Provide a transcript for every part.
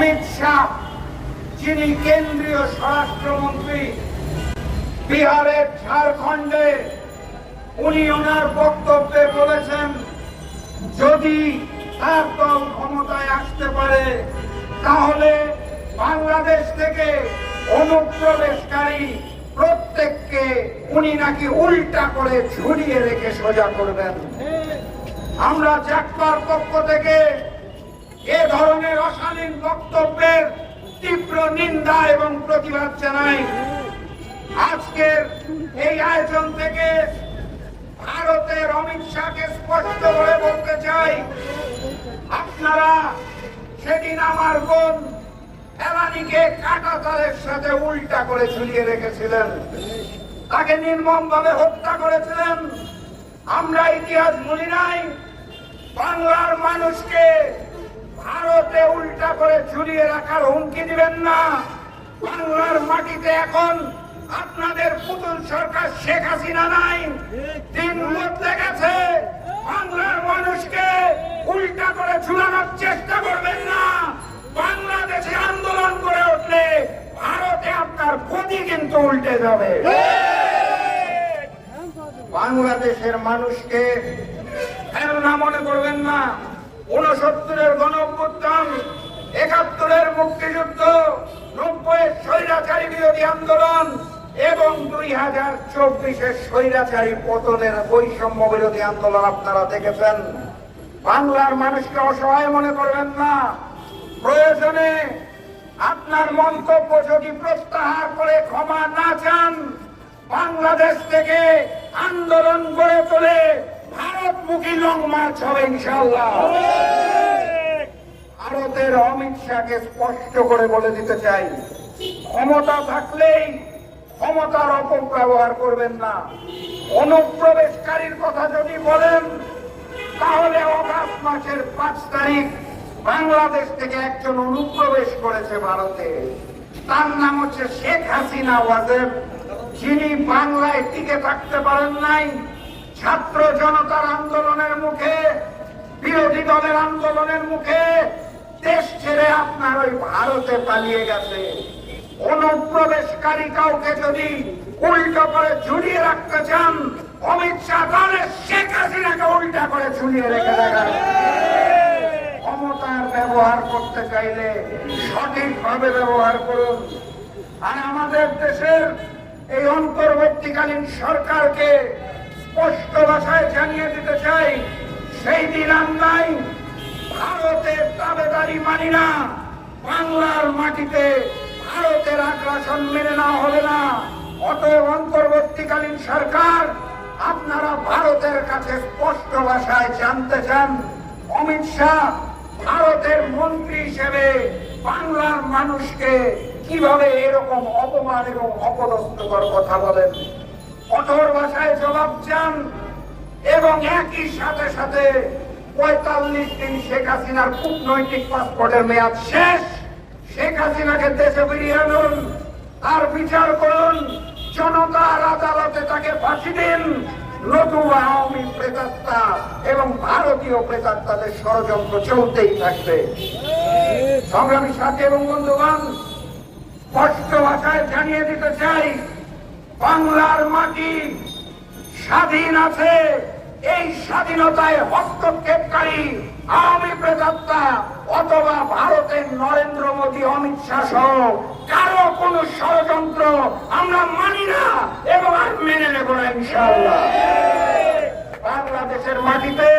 অমিত শাহ, যিনি কেন্দ্রীয় স্বরাষ্ট্রমন্ত্রী বিহারের ঝাড়খণ্ডে, উনি ওনার বক্তব্যে বলেছেন, যদি তার দল ক্ষমতায় আসতে পারে, তাহলে বাংলাদেশ থেকে অনুপ্রবেশকারী প্রত্যেককে উনি নাকি উল্টা করে ঝুলিয়ে রেখে সোজা করবেন। আমরা জাকবার পক্ষ থেকে এ ধরনের অশালীন বক্তব্যের তীব্র নিন্দা এবং প্রতিবাদ জানাই। আজকের এই আয়োজন থেকে ভারতের অমিত শাহকে স্পষ্ট করে বলতে চাই, আপনারা সেদিন আমার বোন ফেলানিকে কাটা তারের সাথে উল্টা করে ঝুলিয়ে রেখেছিলেন। তাকে নির্মম ভাবে হত্যা করেছিলেন। আমরা ইতিহাস ভুলি নাই। বাংলার মানুষকে ভারতে উল্টা করে ঝুলিয়ে রাখার হুমকি দিবেন না। বাংলার মাটিতে এখন আপনাদের পুতুল সরকার শেখ হাসিনা নাই। দিন বদলে গেছে। বাংলার মানুষকে উল্টা করে ঝুলানোর চেষ্টা করবেন না। বাংলাদেশে আন্দোলন করে উঠলে ভারতে আপনার গতি কিন্তু উল্টে যাবে। বাংলাদেশের মানুষকে খেলনা মনে করবেন না। উনসত্তরের গণ একাত্তরের মুক্তিযুদ্ধ, নব্বইয়ের স্বৈরাচারী বিরোধী আন্দোলন এবং দুই হাজার চব্বিশের স্বৈরাচারী পতনের বৈষম্য বিরোধী আন্দোলন আপনারা দেখেছেন। বাংলার মানুষকে অসহায় মনে করবেন না। প্রয়োজনে আপনার মন্তব্য যদি প্রত্যাহার করে ক্ষমা না চান, বাংলাদেশ থেকে আন্দোলন গড়ে তোলে ভারতমুখী লং মার্চ হবে ইনশাল্লাহ ভারতের অমিত শাহকে স্পষ্ট করে বলে দিতে চাই, ক্ষমতা থাকলেই ক্ষমতার অপব্যবহার করবেন না। অনুপ্রবেশকারীর কথা যদি বলেন, তাহলে অগাস্ট মাসের পাঁচ তারিখ বাংলাদেশ থেকে একজন অনুপ্রবেশ করেছে ভারতে। তার নাম হচ্ছে শেখ হাসিনা ওয়াজেব যিনি বাংলায় টিকে থাকতে পারেন নাই ছাত্র জনতার আন্দোলনের মুখে, বিরোধী দলের আন্দোলনের মুখে দেশ ছেড়ে আপনার ওই ভারতে পালিয়ে গেছে। অনুপ্রবেশকারী কাউকে যদি উল্টো করে ঝুলিয়ে রাখতে চান, অমিত শাহ, তাহলে শেখ হাসিনাকে উল্টা করে ঝুলিয়ে রেখে দেখান ক্ষমতার ব্যবহার করতে চাইলে সঠিকভাবে ব্যবহার করুন। আর আমাদের দেশের এই অন্তর্বর্তীকালীন সরকারকে স্পষ্ট ভাষায় জানিয়ে দিতে চাই, সেই দিন আমরাই ভারতের দাবেদারি মানি না। বাংলার মাটিতে ভারতের আগ্রাসন মেনে নেওয়া হবে না। অতএব অন্তর্বর্তীকালীন সরকার আপনারা ভারতের কাছে স্পষ্ট ভাষায় জানতে চান। অমিত শাহ, ভারতের মন্ত্রী হিসেবে বাংলার মানুষকে কীভাবে এরকম অপমান এবং অপদস্থকর কথা বলেন? কঠোর ভাষায় জবাব চান এবং একই সাথে সাথে পঁয়তাল্লিশ দিন শেখ হাসিনার কূটনৈতিক পাসপোর্টের মেয়াদ শেষ। শেখ হাসিনাকে দেশে ফিরিয়ে আনুন, তার বিচার করুন, জনতার আদালতে তাকে ফাঁসি দিন। নতুবা আওয়ামী প্রেতাত্মা এবং ভারতীয় প্রেতাত্মাদের ষড়যন্ত্র চলতেই থাকবে। সংগ্রামী সাথী এবং বন্ধুগণ, স্পষ্ট ভাষায় জানিয়ে দিতে চাই বাংলার মাটি স্বাধীন আছে, এই স্বাধীনতায় হস্তক্ষেপকারী আওয়ামী প্রেতাত্মা অথবা ভারতের নরেন্দ্র মোদী, অমিত শাহ সহ কারও কোন ষড়যন্ত্র আমরা মানি না এবং আর মেনে নেব না, ইনশাআল্লাহ। বাংলাদেশের মাটিতে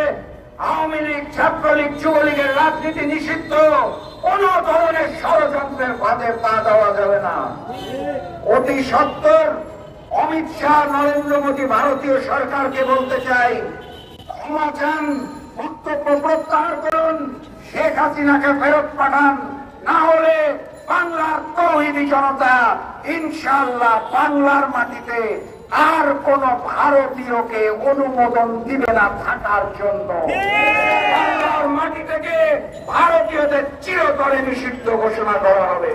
আওয়ামী লীগ, ছাত্রলীগ, যুবলীগের রাজনীতি নিষিদ্ধ। কোন ধরনের ষড়যন্ত্রের ফাঁদে পা দেওয়া যাবে না। অতি সত্তর অমিত শাহ নরেন্দ্র মোদী ভারতীয় সরকারকে বলতে চাই ক্ষমা চান বক্তব্য প্রত্যাহার করুন, শেখ হাসিনাকে ফেরত পাঠান, না হলে বাংলার তহিদি জনতা ইনশাল্লাহ বাংলার মাটিতে আর কোন ভারতীয়কে অনুমোদন দিবে না থাকার জন্য। বাংলার মাটি থেকে ভারতীয়দের চিরতরে নিষিদ্ধ ঘোষণা করা হবে।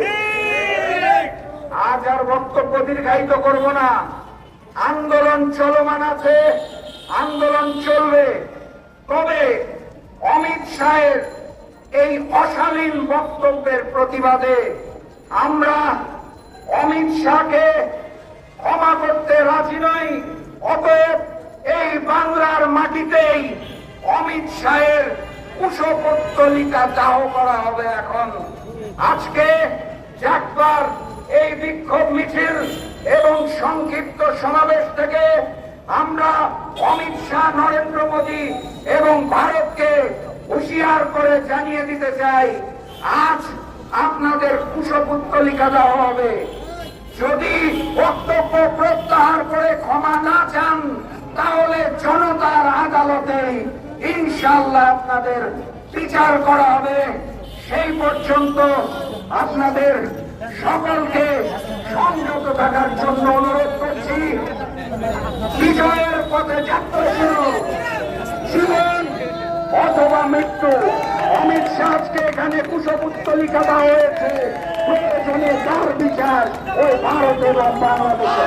আজ আর বক্তব্য দীর্ঘায়িত করব না। আন্দোলন চলমান আছে, আন্দোলন চলবে। তবে অমিত শাহের এই অশালীন বক্তব্যের প্রতিবাদে আমরা অমিত শাহকে ক্ষমা করতে রাজি নই, অতএব এই বাংলার মাটিতেই অমিত শাহের কুশপত্তলিকা দাহ করা হবে এখন। আজকে একবার এই বিক্ষোভ মিছিল এবং সংক্ষিপ্ত সমাবেশ থেকে আমরা অমিত শাহ, নরেন্দ্র মোদী এবং ভারতকে হুঁশিয়ার করে জানিয়ে দিতে চাই, আজ আপনাদের কুশপুত্তলিকা দেওয়া হবে। যদি বক্তব্য প্রত্যাহার করে ক্ষমা না চান, তাহলে জনতার আদালতে ইনশাল্লাহ আপনাদের বিচার করা হবে। সেই পর্যন্ত আপনাদের সকলকে সংযত থাকার জন্য অনুরোধ করছি। বিজয়ের পথে যাত্রা শুরু। জীবন অথবা মৃত্যু। অমিত শাহকে এখানে কুশপুত্তলিকা দেওয়া হয়েছে। প্রয়োজনে তার বিচার ও ভারত এবং বাংলাদেশে।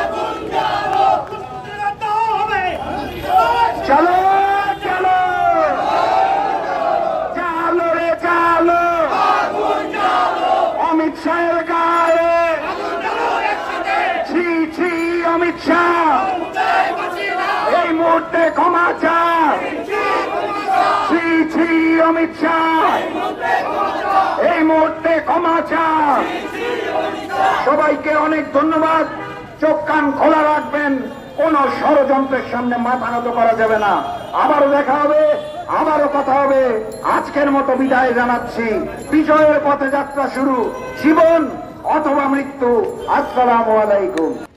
চলো চলো। মুহূর্তে ক্ষমা ছি অমিত শাহ। এই মুহূর্তে ক্ষমা সবাইকে অনেক ধন্যবাদ। চোখ, কান খোলা রাখবেন। কোন ষড়যন্ত্রের সামনে মাথা নত করা যাবে না। আবারও দেখা হবে, আবারও কথা হবে। আজকের মতো বিদায় জানাচ্ছি। বিজয়ের পথে যাত্রা শুরু। জীবন অথবা মৃত্যু। আসসালামু আলাইকুম।